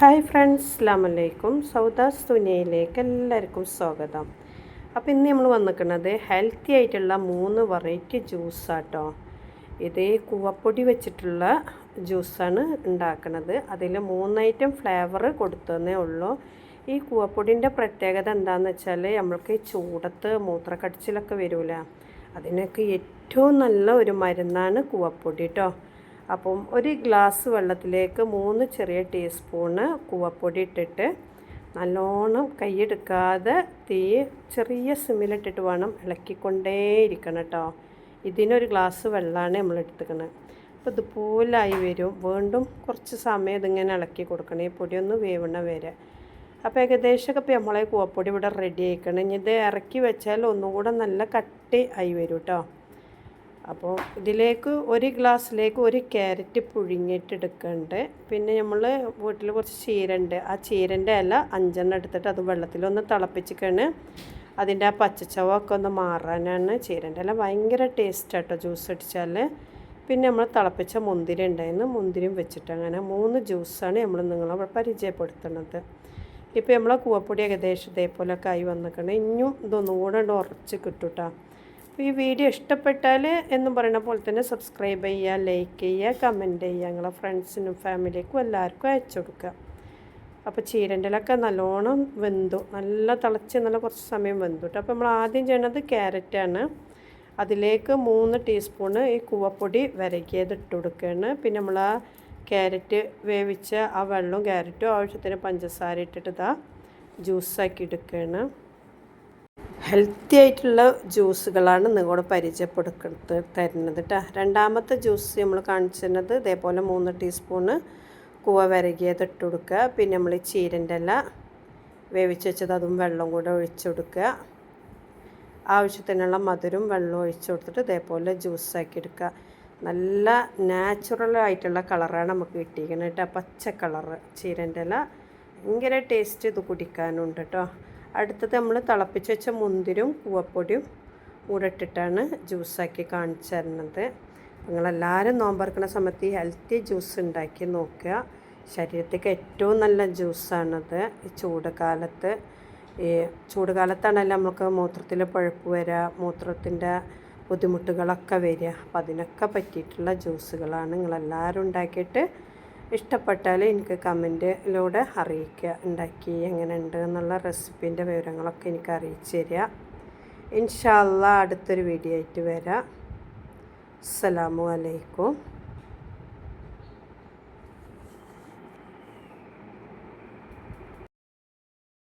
Hi friends അസ്ലാമലൈക്കും സൗദാസ് തുനിയയിലേക്ക് എല്ലാവർക്കും സ്വാഗതം. അപ്പോൾ ഇന്ന് നമ്മൾ വന്നിരിക്കുന്നത് ഹെൽത്തി ആയിട്ടുള്ള മൂന്ന് വെറൈറ്റി ജ്യൂസാട്ടോ ഇത് കൂവപ്പൊടി വെച്ചിട്ടുള്ള ജ്യൂസാണ് ഉണ്ടാക്കുന്നത്. അതിൽ മൂന്ന് ഐറ്റം ഫ്ലേവർ കൊടുത്തതേ ഉള്ളൂ. ഈ കൂവപ്പൊടിന്റെ പ്രത്യേകത എന്താണെന്ന് വെച്ചാൽ നമ്മൾക്ക് ചൂടത്ത് മൂത്രക്കടിച്ചിലൊക്കെ വരില്ല അതിനൊക്കെ ഏറ്റവും നല്ല ഒരു മരുന്നാണ് കൂവപ്പൊടി കേട്ടോ അപ്പം ഒരു ഗ്ലാസ് വെള്ളത്തിലേക്ക് മൂന്ന് ചെറിയ ടീസ്പൂണ് കൂവപ്പൊടി ഇട്ടിട്ട് നല്ലോണം കൈയെടുക്കാതെ തീ ചെറിയ സിമ്മിലിട്ടിട്ട് വേണം ഇളക്കിക്കൊണ്ടേയിരിക്കണം കേട്ടോ. ഇതിനൊരു ഗ്ലാസ് വെള്ളമാണ് നമ്മൾ എടുത്തുക്കണത് അപ്പോൾ ഇതുപോലായി വരും. വീണ്ടും കുറച്ച് സമയം ഇതിങ്ങനെ ഇളക്കി കൊടുക്കണം. ഈ പൊടിയൊന്ന് വേവണ വരെ. അപ്പോൾ ഏകദേശമൊക്കെ ഇപ്പോൾ നമ്മളെ കൂവപ്പൊടി ഇവിടെ റെഡി ആയിക്കണം. ഇനി ഇത് ഇറക്കി വെച്ചാൽ ഒന്നുകൂടെ നല്ല കട്ടി ആയി വരും കേട്ടോ. അപ്പോൾ ഇതിലേക്ക് ഒരു ഗ്ലാസ്സിലേക്ക് ഒരു ക്യാരറ്റ് പുഴുങ്ങിയിട്ട് എടുക്കുന്നുണ്ട് പിന്നെ നമ്മൾ വീട്ടിൽ കുറച്ച് ചീരണ്ട്. ആ ചീരന്റെ ഇല അഞ്ചെണ്ണം എടുത്തിട്ട് അത് വെള്ളത്തിലൊന്ന് തിളപ്പിച്ചിക്കാണ്. അതിന്റെ ആ പച്ചച്ചവൊക്കെ ഒന്ന് മാറാനാണ്. ചീരന്റെ ഇല ഭയങ്കര ടേസ്റ്റ് ആട്ടോ ജ്യൂസ് അടിച്ചാൽ പിന്നെ നമ്മൾ തിളപ്പിച്ച മുന്തിരി ഉണ്ടായിരുന്നു മുന്തിരിയും വെച്ചിട്ട് അങ്ങനെ മൂന്ന് ജ്യൂസാണ് നമ്മൾ നിങ്ങളെ പരിചയപ്പെടുത്തുന്നത്. ഇപ്പോൾ നമ്മളെ കൂവപ്പൊടി ഏകദേശം ഇതേപോലെയൊക്കെ ആയി വന്നിട്ടുണ്ട് ഇനിയും ഇതൊന്നും കൂടെ ഉറച്ച് കിട്ടും അപ്പോൾ ഈ വീഡിയോ ഇഷ്ടപ്പെട്ടാൽ എന്നും പറയുന്ന പോലെ തന്നെ സബ്സ്ക്രൈബ് ചെയ്യുക ലൈക്ക് ചെയ്യുക കമന്റ് ചെയ്യുക. ഞങ്ങളെ ഫ്രണ്ട്സിനും ഫാമിലിക്കും എല്ലാവർക്കും അയച്ചു കൊടുക്കുക. അപ്പോൾ ചീരന്റെലൊക്കെ നല്ലോണം വെന്തു. നല്ല തിളച്ച് നല്ല കുറച്ച് സമയം വെന്തു കേട്ടോ അപ്പോൾ നമ്മൾ ആദ്യം ചെയ്യണത് ക്യാരറ്റാണ് അതിലേക്ക് മൂന്ന് ടീസ്പൂണ് ഈ കുവപ്പൊടി വരക്കിയത് ഇട്ട് കൊടുക്കുകയാണ്. പിന്നെ നമ്മൾ ആ ക്യാരറ്റ് വേവിച്ച ആ വെള്ളവും ക്യാരറ്റും ആവശ്യത്തിന് പഞ്ചസാര ഇട്ടിട്ട് ഇതാ ജ്യൂസാക്കി എടുക്കുകയാണ്. ഹെൽത്തി ആയിട്ടുള്ള ജ്യൂസുകളാണ് നിങ്ങളോട് പരിചയപ്പെടുക്കുന്നത് തരുന്നത് കേട്ടോ രണ്ടാമത്തെ ജ്യൂസ് നമ്മൾ കാണിച്ചിരുന്നത് ഇതേപോലെ മൂന്ന് ടീസ്പൂണ് കൂവ വിരകിയത് ഇട്ട് കൊടുക്കുക. പിന്നെ നമ്മൾ ചീരന്റെ ഇല വേവിച്ച് വെച്ചത് അതും വെള്ളം കൂടെ ഒഴിച്ചു കൊടുക്കുക. ആവശ്യത്തിനുള്ള മധുരം വെള്ളം ഒഴിച്ചു കൊടുത്തിട്ട് ഇതേപോലെ ജ്യൂസാക്കി എടുക്കുക. നല്ല നാച്ചുറൽ ആയിട്ടുള്ള കളറാണ് നമുക്ക് കിട്ടിയിരിക്കുന്നത് കേട്ടോ പച്ച കളറ് ചീരന്റെ ഇല. ഭയങ്കര ടേസ്റ്റ് ഇത് കുടിക്കാനുണ്ട് കേട്ടോ അടുത്തത് നമ്മൾ തിളപ്പിച്ച് വെച്ച മുന്തിരും കൂവപ്പൊടിയും കൂടെ ഇട്ടിട്ടാണ് ജ്യൂസാക്കി കാണിച്ചു തരുന്നത്. നിങ്ങളെല്ലാവരും നോമ്പറക്കുന്ന സമയത്ത് ഈ ഹെൽത്തി ജ്യൂസ് ഉണ്ടാക്കി നോക്കുക. ശരീരത്തേക്ക് ഏറ്റവും നല്ല ജ്യൂസാണത് ഈ ചൂട് കാലത്ത് ഈ ചൂട് കാലത്താണല്ലോ നമുക്ക് മൂത്രത്തിൽ പഴുപ്പ് വരിക മൂത്രത്തിന്റെ ബുദ്ധിമുട്ടുകളൊക്കെ വരിക. അപ്പം അതിനൊക്കെ പറ്റിയിട്ടുള്ള ജ്യൂസുകളാണ് നിങ്ങളെല്ലാവരും ഉണ്ടാക്കിയിട്ട് ഇഷ്ടപ്പെട്ടാൽ എനിക്ക് കമന്റിലൂടെ അറിയിക്കുക. ഉണ്ടാക്കി എങ്ങനെ ഉണ്ട് എന്നുള്ള റെസിപ്പീന്റെ വിവരങ്ങളൊക്കെ എനിക്ക് അറിയിച്ചു തരിക. ഇൻഷാല്ല അടുത്തൊരു വീഡിയോ ആയിട്ട് വരാം. അസ്സലാമു അലൈക്കും.